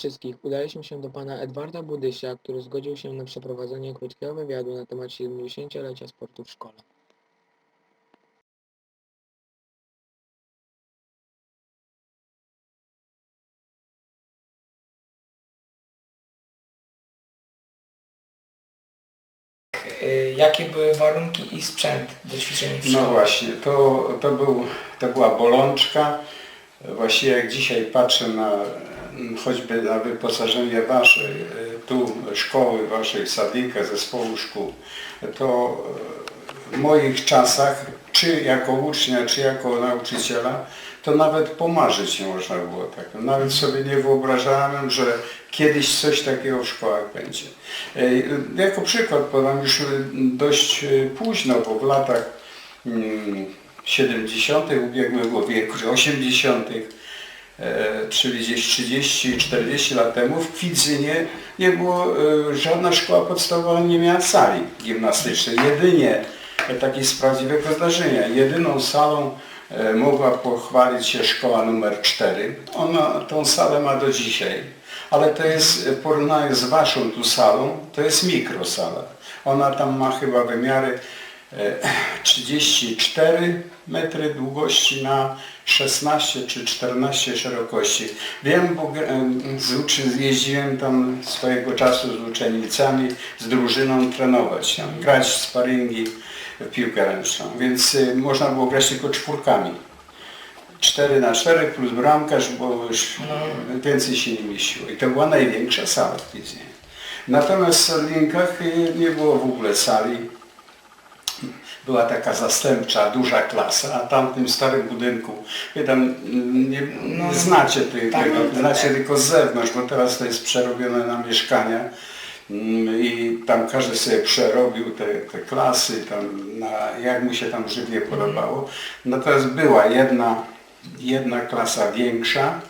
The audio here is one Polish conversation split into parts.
Wszystkich. Udaliśmy się do pana Edwarda Budysia, który zgodził się na przeprowadzenie krótkiego wywiadu na temat 70-lecia sportu w szkole. Y, Jakie były warunki i sprzęt do ćwiczeń w No właśnie, to, to, był, to była bolączka. Właściwie jak dzisiaj patrzę na choćby na wyposażenie waszej, y, tu szkoły, waszej sadika, zespołu szkół, to w moich czasach, czy jako ucznia, czy jako nauczyciela, to nawet pomarzyć nie można było tak. Nawet sobie nie wyobrażałem, że kiedyś coś takiego w szkołach będzie. Y, Jako przykład podam już dość późno, bo w latach mm, 70. ubiegłego wieku, czy 80., e, czyli gdzieś 30-40 lat temu w Kwidzynie nie było, e, żadna szkoła podstawowa nie miała sali gimnastycznej. Jedynie e, takie z prawdziwego zdarzenia. Jedyną salą e, mogła pochwalić się szkoła numer 4. Ona tą salę ma do dzisiaj. Ale to jest, w z waszą tu salą, to jest mikrosala. Ona tam ma chyba wymiary e, 34 metry długości na 16 czy 14 szerokości. Wiem, bo e, z uczy, jeździłem tam swojego czasu z uczennicami, z drużyną trenować, tam, grać sparingi w piłkę ręczną, więc e, można było grać tylko czwórkami. 4 na 4 plus bramkarz, bo już więcej się nie mieściło. I to była największa sala w Pizzie. Natomiast w Sadlinkach y, nie było w ogóle sali. Była taka zastępcza, duża klasa, a tam w tym starym budynku, wy tam mm, nie, nie znacie tak, tego, znacie tylko z zewnątrz, bo teraz to jest przerobione na mieszkania. Mm, I tam każdy sobie przerobił te, te klasy, tam na, jak mu się tam żywnie podobało. Natomiast była jedna, jedna klasa większa,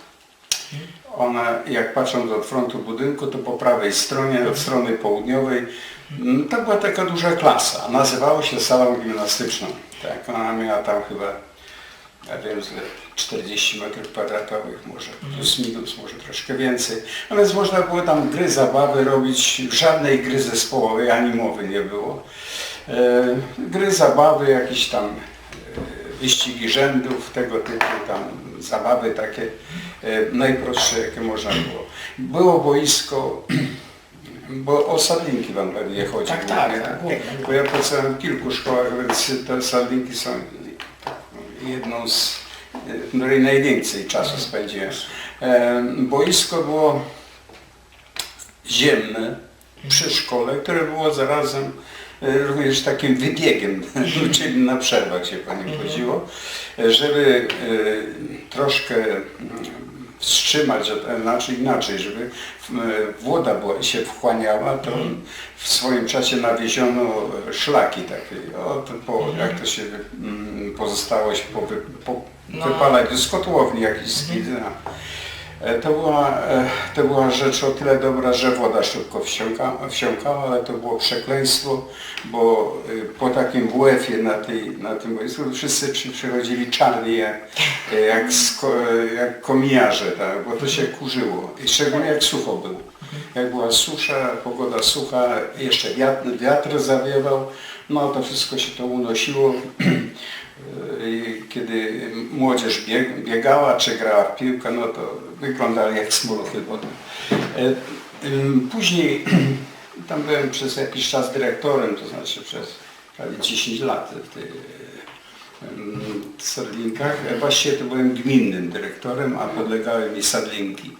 ona, jak patrząc od frontu budynku, to po prawej stronie, od strony południowej, to była taka duża klasa. Nazywała się salą gimnastyczną. Tak, ona miała tam chyba, ja wiem, z 40 metrów kwadratowych, może plus minus, może troszkę więcej. Więc można było tam gry, zabawy robić, żadnej gry zespołowej ani mowy nie było. E, gry, zabawy, jakieś tam e, wyścigi rzędów, tego typu tam zabawy takie e, najprostsze, jakie można było. Było boisko, bo o sadlinki Wam pewnie chodzi. Tak, tak, głównie, tak, głównie. Bo ja pracowałem w kilku szkołach, więc te sadlinki są jedną z, w której najwięcej czasu spędziłem. E, Boisko było ziemne przy szkole, które było zarazem e, również takim wybiegiem, czyli na przerwach się po nim chodziło, e, żeby e, troszkę mm, wstrzymać, znaczy inaczej, żeby e, woda była, się wchłaniała, to w swoim czasie nawieziono e, szlaki takie, o, to po, jak to się mm, pozostałość po, wy- po No. wypalać z kotłowni jakiś skidna. E, To była, e, to była rzecz o tyle dobra, że woda szybko wsiąka, wsiąkała, ale to było przekleństwo, bo e, po takim WF-ie na, tej, na tym boisku wszyscy przy, przychodzili czarni jak, jak, sko, jak komijarze, tak, bo to się kurzyło. I szczególnie jak sucho było. Jak była susza, pogoda sucha, jeszcze wiatr, wiatr zawiewał, no to wszystko się to unosiło. I kiedy młodzież bieg, biegała czy grała w piłkę, no to wyglądali jak smolochy wody. E, Później tam byłem przez jakiś czas dyrektorem, to znaczy przez prawie 10 lat w tych Sadlinkach. E, Właściwie to byłem gminnym dyrektorem, a podlegały mi Sadlinki.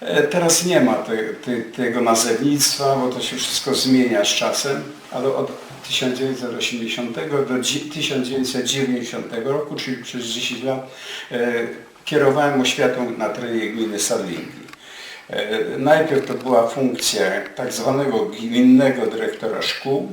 E, Teraz nie ma te, te, tego nazewnictwa, bo to się wszystko zmienia z czasem, ale od 1980 do dzi- 1990 roku, czyli przez 10 lat, e, kierowałem oświatą na terenie gminy Sadlinki. E, Najpierw to była funkcja tak zwanego gminnego dyrektora szkół,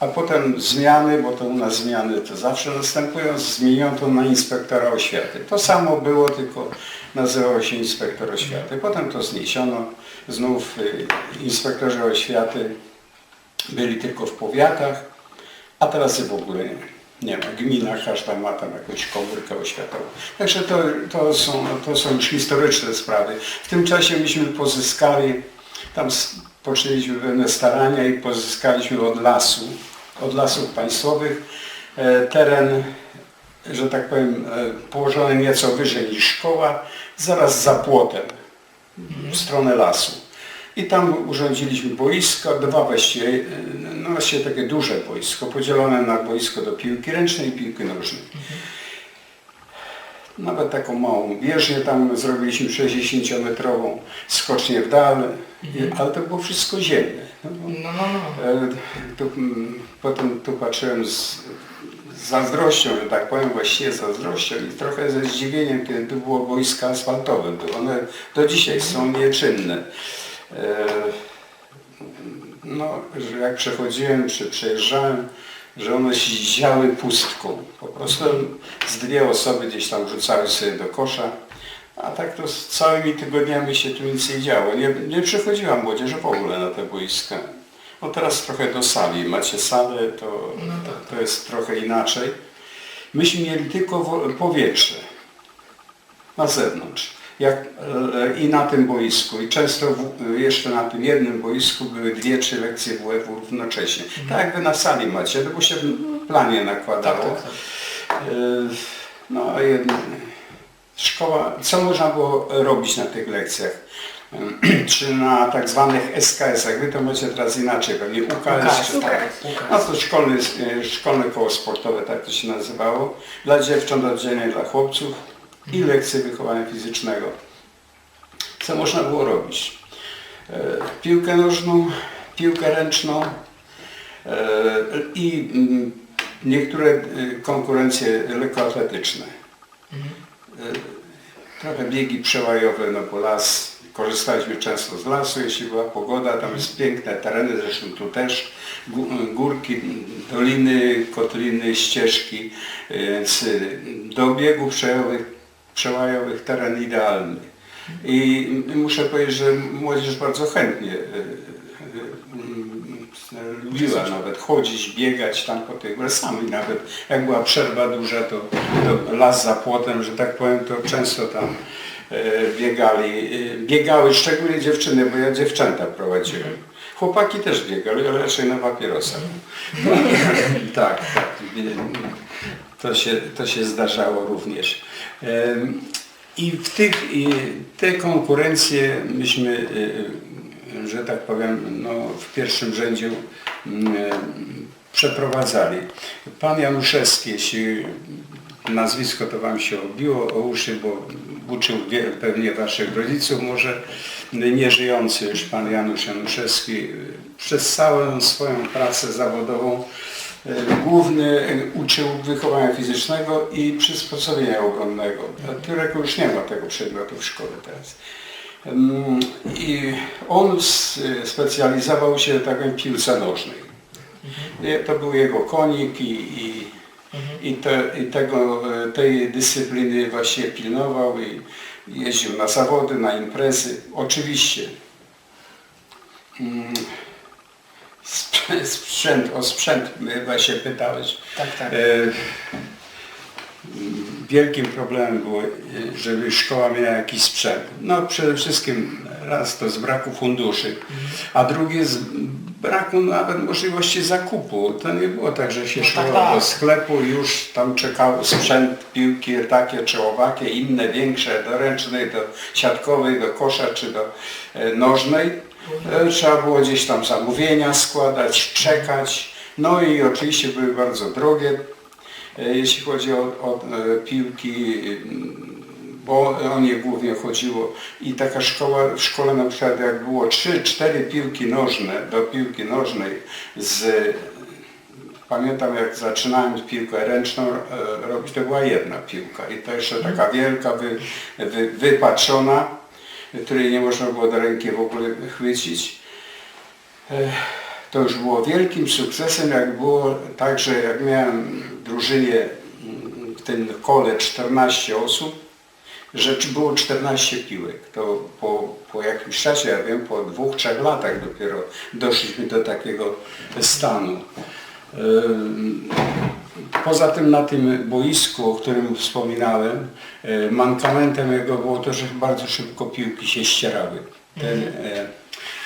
a potem zmiany, bo to u nas zmiany to zawsze następują, zmieniono to na inspektora oświaty. To samo było, tylko nazywało się inspektor oświaty. Potem to zniesiono, znów y, inspektorzy oświaty byli tylko w powiatach, a teraz w ogóle nie. Ma. Gmina każda ma tam jakąś komórkę oświatową. Także to, to, są, to są już historyczne sprawy. W tym czasie myśmy pozyskali, tam poczęliśmy pewne starania i pozyskaliśmy od lasu, od lasów państwowych e, teren, że tak powiem, e, położony nieco wyżej niż szkoła, zaraz za płotem, w stronę lasu. I tam urządziliśmy boisko, dwa właściwie, e, no właściwie takie duże boisko, podzielone na boisko do piłki ręcznej i piłki nożnej. Nawet taką małą wieżnię tam zrobiliśmy 60-metrową, skocznie w dal, i- ale to było wszystko ziemne. No, No, no, no. e, tu, mm, potem tu patrzyłem z, z zazdrością, że tak powiem, właściwie z zazdrością i trochę ze zdziwieniem, kiedy tu było boiska asfaltowe. One do dzisiaj są nieczynne. E, no, że jak przechodziłem czy przejeżdżałem, że one się ziały pustką. Po prostu z dwie osoby gdzieś tam rzucały sobie do kosza, a tak to z całymi tygodniami się tu nic nie działo. Nie, nie przychodziła młodzież w ogóle na te boiska. No teraz trochę do sali. Macie salę, to, to jest trochę inaczej. Myśmy mieli tylko powietrze na zewnątrz. Jak, e, I na tym boisku. I często w, jeszcze na tym jednym boisku były dwie, trzy lekcje WF-u równocześnie. Tak jakby na sali macie, to się w planie nakładało. Tak, tak, tak. E, No a jed... szkoła, co można było robić na tych lekcjach? Czy na tak zwanych SKS-ach, wy to macie teraz inaczej, pewnie UKS, czy tak. No to szkolny, e, szkolne koło sportowe, tak to się nazywało. Dla dziewcząt oddzielnie dla chłopców i lekcje wychowania fizycznego. Co można było robić? E, Piłkę nożną, piłkę ręczną e, i mm, niektóre e, konkurencje lekkoatletyczne. Trochę biegi przełajowe, no bo las, korzystaliśmy często z lasu, jeśli była pogoda, tam jest piękne tereny, zresztą tu też, gó- górki, doliny, kotliny, ścieżki, więc do biegów przełajowych, przełajowych teren idealny. I muszę powiedzieć, że młodzież bardzo chętnie e, e, mm, lubiła nawet chodzić, biegać tam po tych, sami nawet jak była przerwa duża, to, to las za płotem, że tak powiem, to często tam e, biegali, e, biegały szczególnie dziewczyny, bo ja dziewczęta prowadziłem. Chłopaki też biegali, ale raczej na papierosach. tak, tak. To się, to się zdarzało również. I w tych, i te konkurencje myśmy, y, że tak powiem, no, w pierwszym rzędzie mm, przeprowadzali. Pan Januszewski, jeśli nazwisko to Wam się obiło o uszy, bo uczył pewnie Waszych rodziców, może nieżyjący już Pan Janusz Januszewski, y, przez całą swoją pracę zawodową y, główny y, uczył wychowania fizycznego i przysposobienia obronnego, którego już nie ma tego przedmiotu w szkole teraz. I on s- specjalizował się tak w piłce nożnej. I To był jego konik i, i, i, te, i tego, e, tej dyscypliny właśnie pilnował i jeździł na zawody, na imprezy. Oczywiście mm, sprzęt, o sprzęt e, właśnie pytałeś. Tak, tak. E, Wielkim problemem było, żeby szkoła miała jakiś sprzęt. No przede wszystkim raz to z braku funduszy, a drugie z braku nawet możliwości zakupu. To nie było tak, że się No szło tak, tak. do sklepu już tam czekał sprzęt, piłki takie czy owakie, inne, większe, do ręcznej, do siatkowej, do kosza czy do e, nożnej. E, Trzeba było gdzieś tam zamówienia składać, czekać. No i oczywiście były bardzo drogie, e, jeśli chodzi o, o e, piłki, bo o nie głównie chodziło. I taka szkoła, w szkole na przykład jak było 3-4 piłki nożne do piłki nożnej z Pamiętam jak zaczynałem piłkę ręczną robić, to była jedna piłka i to jeszcze taka wielka, wy, wy, wypatrzona, której nie można było do ręki w ogóle chwycić. E, To już było wielkim sukcesem, jak było tak, że jak miałem w drużynie mm, w tym kole 14 osób, że było 14 piłek. To po, po jakimś czasie, ja wiem, po dwóch, trzech latach dopiero doszliśmy do takiego stanu. Poza tym na tym boisku, o którym wspominałem, e, mankamentem jego było to, że bardzo szybko piłki się ścierały. Ten, e,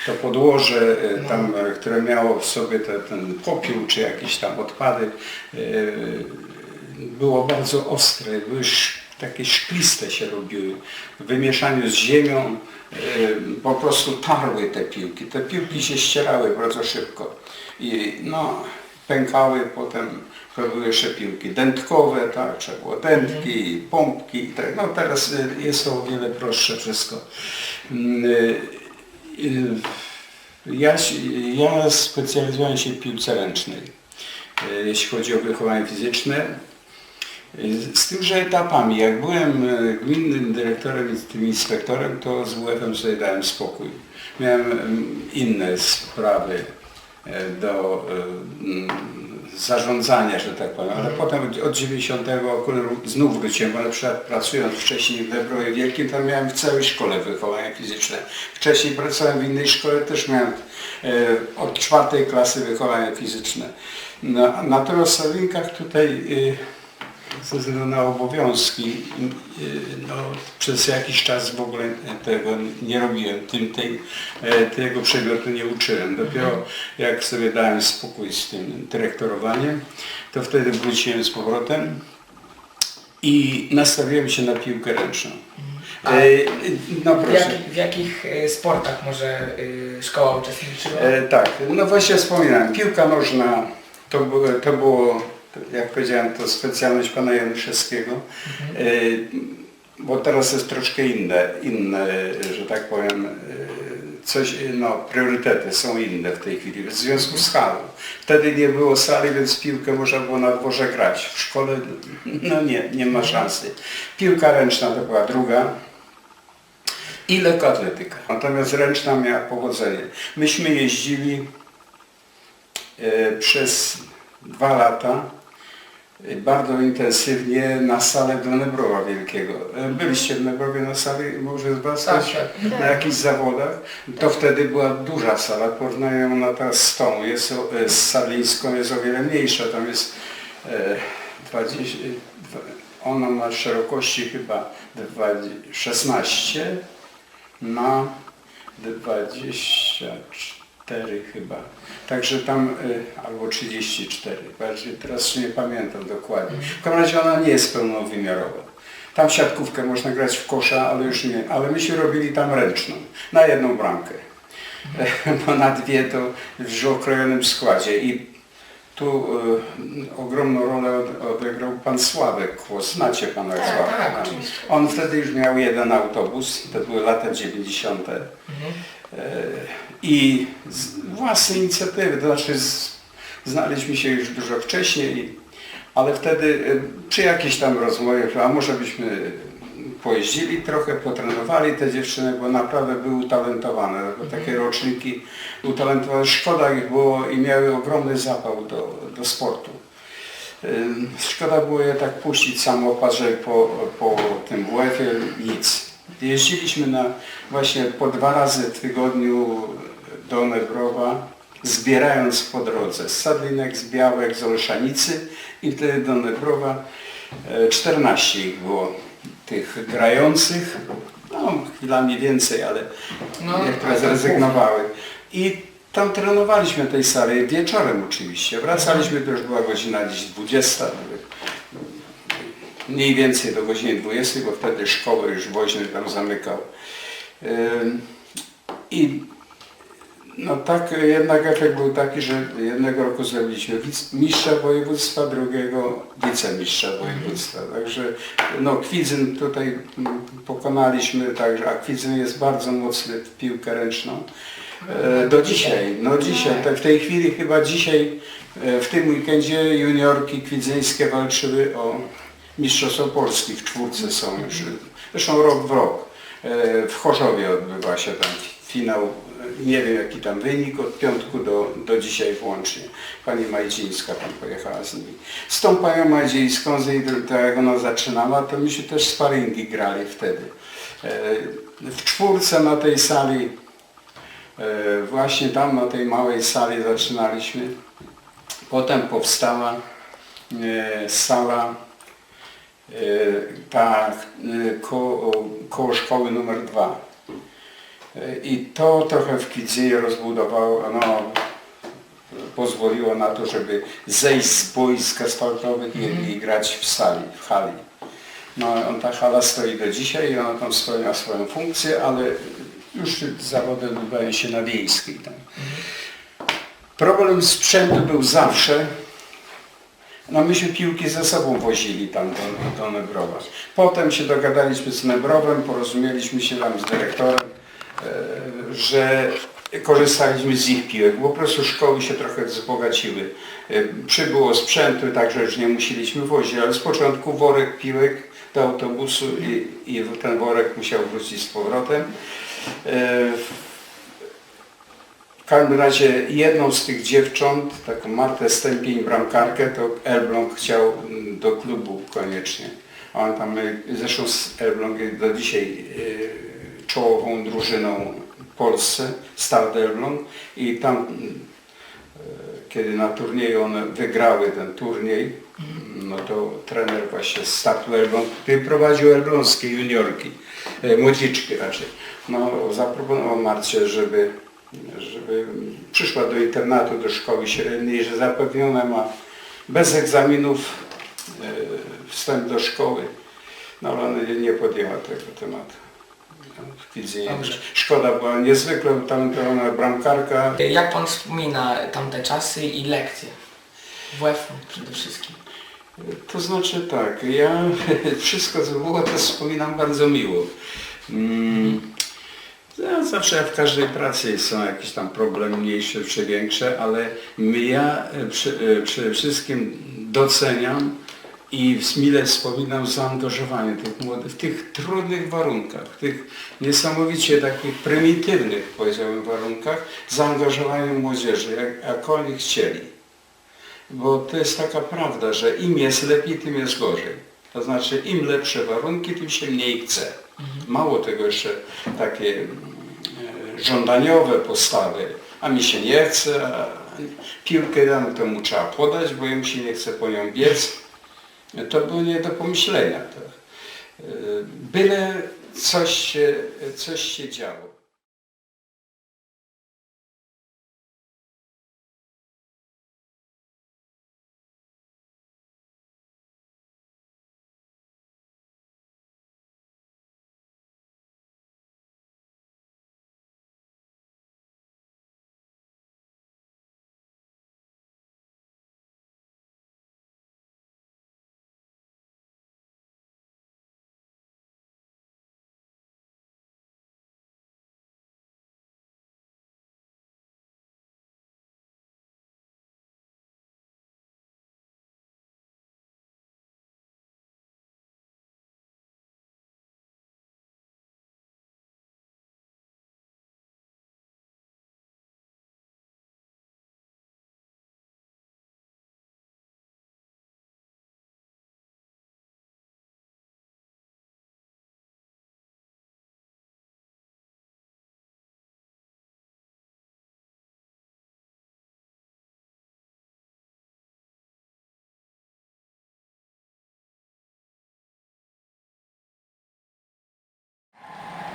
to podłoże e, tam, e, które miało w sobie te, ten popiół czy jakieś tam odpady, było bardzo ostre, były takie szkliste się robiły. W wymieszaniu z ziemią po prostu tarły te piłki. Te piłki się ścierały bardzo szybko. I no, pękały potem, były jeszcze piłki dętkowe, tak, trzeba było dętki, pompki i tak. No teraz e, jest to o wiele prostsze wszystko. Mm, e, e, Ja, ja specjalizowałem się w piłce ręcznej, jeśli chodzi o wychowanie fizyczne. Z tym, że etapami, jak byłem gminnym dyrektorem i tym inspektorem, to z WF-em sobie dałem spokój. Miałem mm, inne sprawy do e, mm, zarządzania, że tak powiem, ale potem od- od 90 roku znów wróciłem, bo na przykład pracując wcześniej w Debrowie Wielkim, tam miałem w całej szkole wychowanie fizyczne. Wcześniej pracowałem w innej szkole, też miałem e, od czwartej klasy wychowanie fizyczne. No, natomiast w Sawinkach tutaj e, ze względu na obowiązki y, no, przez jakiś czas w ogóle tego nie robiłem, tym, tej, e, tego przedmiotu nie uczyłem. Dopiero jak sobie dałem spokój z tym dyrektorowaniem, to wtedy wróciłem z powrotem i nastawiłem się na piłkę ręczną. A E, No W, jakich- w jakich e, sportach może szkoła uczestniczyła? Tak, no właśnie wspominałem, piłka nożna to to było, jak powiedziałem, to specjalność pana Januszewskiego, e, bo teraz jest troszkę inne, inne, że tak powiem, e, coś, no priorytety są inne w tej chwili, w związku z halą. Wtedy nie było sali, więc piłkę można było na dworze grać. W szkole no nie, nie ma szansy. Piłka ręczna to była druga, i lekkoatletyka. Natomiast ręczna miała powodzenie. Myśmy jeździli e, przez dwa lata bardzo intensywnie na salę do Nebrowa Wielkiego. E, Byliście w Nebrowie na sali, może z Was Tak, tak. na jakichś zawodach. To wtedy była duża sala, porównuję ją na teraz z tą, jest, e, z Sarlińską jest o wiele mniejsza, tam jest e, 20, e, ona ma szerokości chyba 20, 16 na 24 chyba. Także tam, y, albo 34, bardziej teraz nie pamiętam dokładnie. W każdym razie ona nie jest pełnowymiarowa. Tam siatkówkę można grać w kosza, ale już nie. Ale myśmy robili tam ręczną, na jedną bramkę. Bo na dwie to w okrojonym składzie. I tu y, ogromną rolę od- odegrał pan Sławek Kłos. Znacie pana Tak, Sławka? tak, no. On wtedy już miał jeden autobus, to były lata 90. Mhm. E, I z własnej inicjatywy, to znaczy z, znaliśmy się już dużo wcześniej, ale wtedy e, przy jakiejś tam rozmowie, a może byśmy pojeździli trochę, potrenowali te dziewczyny, bo naprawdę były utalentowane, bo takie roczniki utalentowane, szkoda ich było i miały ogromny zapał do, do sportu. Szkoda było je tak puścić samopas, że po, po tym WF-ie nic. Jeździliśmy na właśnie po dwa razy w tygodniu do Nebrowa, zbierając po drodze z Sadlinek, z Białek, z Olszanicy i wtedy do Nebrowa e, 14 ich było tych grających, no chwilami więcej, ale No, niektóre zrezygnowały. I tam trenowaliśmy tej sali wieczorem oczywiście. Wracaliśmy, to już była godzina gdzieś 20, mniej więcej do godziny 20, bo wtedy szkołę już woźny tam zamykał. I no tak jednak efekt był taki, że jednego roku zrobiliśmy mistrza województwa, drugiego wicemistrza województwa. Także no Kwidzyn tutaj mm, pokonaliśmy, także a Kwidzyn jest bardzo mocny w piłkę ręczną. E, Do dzisiaj, no dzisiaj, tak w tej chwili chyba dzisiaj, e, w tym weekendzie juniorki kwidzyńskie walczyły o Mistrzostwo Polski w czwórce są już, zresztą rok w rok. E, W Chorzowie odbywa się tam finał, nie wiem jaki tam wynik, od piątku do, do dzisiaj włącznie. Pani Majdzińska tam pojechała z nimi. Z tą panią Majdzińską, z jej, tak jak ona zaczynała, to myśmy też sparingi grali wtedy. E, W czwórce na tej sali E, Właśnie tam na tej małej sali zaczynaliśmy. Potem powstała sala e, ta e, ko, koło szkoły numer dwa. E, I to trochę w Kidzeje rozbudowało, no, pozwoliło na to, żeby zejść z boisk asfaltowych i, i grać w sali, w hali. No, on, ta hala stoi do dzisiaj i ona tam spełnia swoją funkcję, ale już zawody odbywają się na wiejskiej. Tam. Problem sprzętu był zawsze, no myśmy piłki ze sobą wozili tam do, do Nebrowa. Potem się dogadaliśmy z Nebrowem, porozumieliśmy się tam z dyrektorem, e, że korzystaliśmy z ich piłek, po prostu szkoły się trochę wzbogaciły. E, Przybyło sprzętu, także już nie musieliśmy wozić, ale z początku worek piłek do autobusu i, i ten worek musiał wrócić z powrotem. W każdym razie jedną z tych dziewcząt, taką Martę Stępień, bramkarkę, to Elbląg chciał mm, do klubu koniecznie. A on tam, y, zresztą z Elbląg jest do dzisiaj y, czołową drużyną w Polsce, Start Elbląg. I tam y, kiedy na turnieju one wygrały ten turniej, no to trener właśnie z Startu Elbląg, który prowadził elbląskie juniorki, młodziczki raczej, no zaproponował Marcie, żeby żeby przyszła do internatu, do szkoły średniej, że zapewnione ma bez egzaminów e, wstęp do szkoły. No ale ona nie- podjęła tego tematu. Szkoda była niezwykle utalentowana bramkarka. Jak pan wspomina tamte czasy i lekcje? WF przede wszystkim. To znaczy tak, ja wszystko co było to wspominam bardzo miło. Mm, ja zawsze w każdej pracy są jakieś tam problemy mniejsze czy większe, ale ja e, przy, e, przede wszystkim doceniam i mile wspominam zaangażowanie tych młodych w tych trudnych warunkach, w tych niesamowicie takich prymitywnych powiedziałbym warunkach, zaangażowanie młodzieży, jak, jak oni chcieli. Bo to jest taka prawda, że im jest lepiej, tym jest gorzej. To znaczy im lepsze warunki, tym się mniej chce. Mało tego jeszcze takie żądaniowe postawy, a mi się nie chce, a piłkę dam, to mu trzeba podać, bo jemu się nie chce po nią biec. To było nie do pomyślenia. E, byle coś się, coś się działo.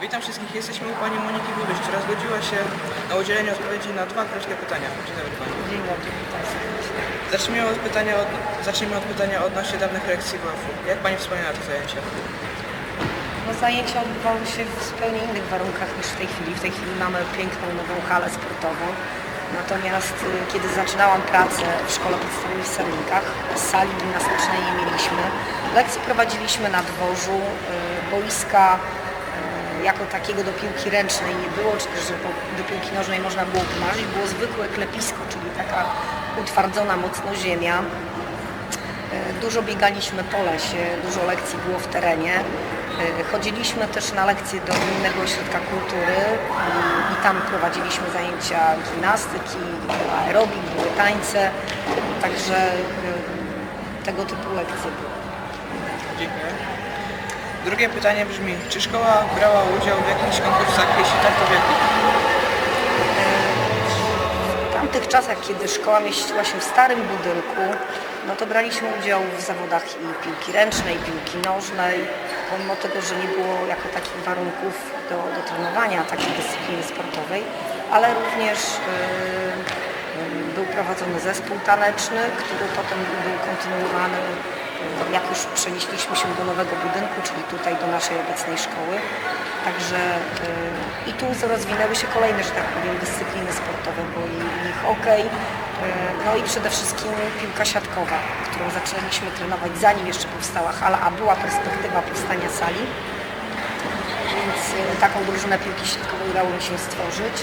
Witam wszystkich. Jesteśmy u Pani Moniki Budysz, która zgodziła się na udzielenie odpowiedzi na dwa krótkie pytania. Dzień dobry Pani. Dzień dobry, witam serdecznie. Zacznijmy od pytania, od, zacznijmy od pytania odnośnie dawnych lekcji WF-u. Jak Pani wspomina te zajęcia? No, zajęcia odbywały się w zupełnie innych warunkach niż w tej chwili. W tej chwili mamy piękną nową halę sportową. Natomiast y, kiedy zaczynałam pracę w szkole podstawowej w Sarnikach, sali gimnastycznej nie mieliśmy. Lekcje prowadziliśmy na dworzu, y, boiska jako takiego do piłki ręcznej nie było, czy też do piłki nożnej można było pomarzyć. Było zwykłe klepisko, czyli taka utwardzona mocno ziemia. E, Dużo biegaliśmy po lesie, dużo lekcji było w terenie. E, Chodziliśmy też na lekcje do Gminnego Ośrodka Kultury i, tam prowadziliśmy zajęcia gimnastyki, aerobik, były tańce, także e, tego typu lekcje były. Dziękuję. Drugie pytanie brzmi, czy szkoła brała udział w jakichś konkursach? Jeśli tak, to w? W tamtych czasach, kiedy szkoła mieściła się w starym budynku, no to braliśmy udział w zawodach i piłki ręcznej, piłki nożnej, pomimo tego, że nie było jako takich warunków do, do trenowania takiej dyscypliny sportowej, ale również yy, był prowadzony zespół taneczny, który potem był kontynuowany, jak już przenieśliśmy się do nowego budynku, czyli tutaj do naszej obecnej szkoły. Także yy, i tu rozwinęły się kolejne, że tak powiem, dyscypliny sportowe, bo i, i hokej, yy, no i przede wszystkim piłka siatkowa, którą zaczęliśmy trenować zanim jeszcze powstała hala, a była perspektywa powstania sali więc e, taką drużynę piłki siatkowej udało mi się stworzyć.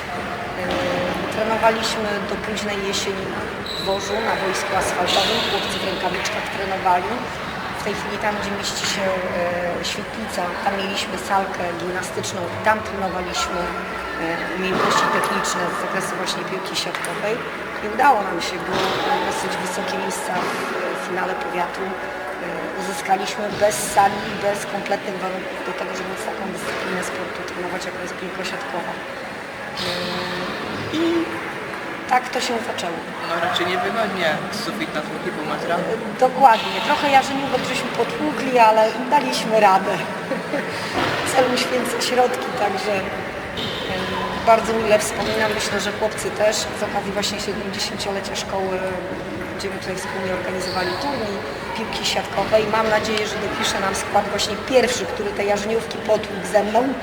Trenowaliśmy do późnej jesieni dworzu na boisku asfaltowym, chłopcy w rękawiczkach trenowali. W tej chwili tam, gdzie mieści się e, świetlica, tam mieliśmy salkę gimnastyczną tam trenowaliśmy e, umiejętności techniczne z zakresu właśnie piłki siatkowej. I udało nam się, bo dosyć wysokie miejsca w w finale powiatu e, uzyskaliśmy bez sali bez kompletnych warunków do tego, żeby taką dyscyplinę sportu trenować, jaką jest piłka siatkowa. Yy, I tak to się zaczęło. No raczej niewygodnie, sufit na 2,5 metra. Dokładnie. Trochę jarzeniówek żeśmy potłukli, ale daliśmy radę. Cel uświęca środki, także bardzo mile wspominam. Myślę, że chłopcy też z okazji właśnie 70-lecia szkoły będziemy tutaj wspólnie organizowali turniej piłki siatkowej. Mam nadzieję, że dopisze nam skład właśnie pierwszy, który te jarzeniówki potłukł ze mną.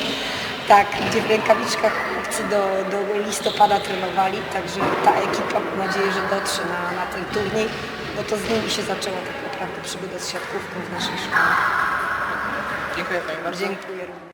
Tak, gdzie w rękawiczkach chłopcy do, do listopada trenowali, także ta ekipa mam nadzieję, że dotrze na, na ten turniej, bo to z nimi się zaczęła tak naprawdę przygoda z siatkówką w naszej szkole. Dziękuję Pani bardzo. Dziękuję.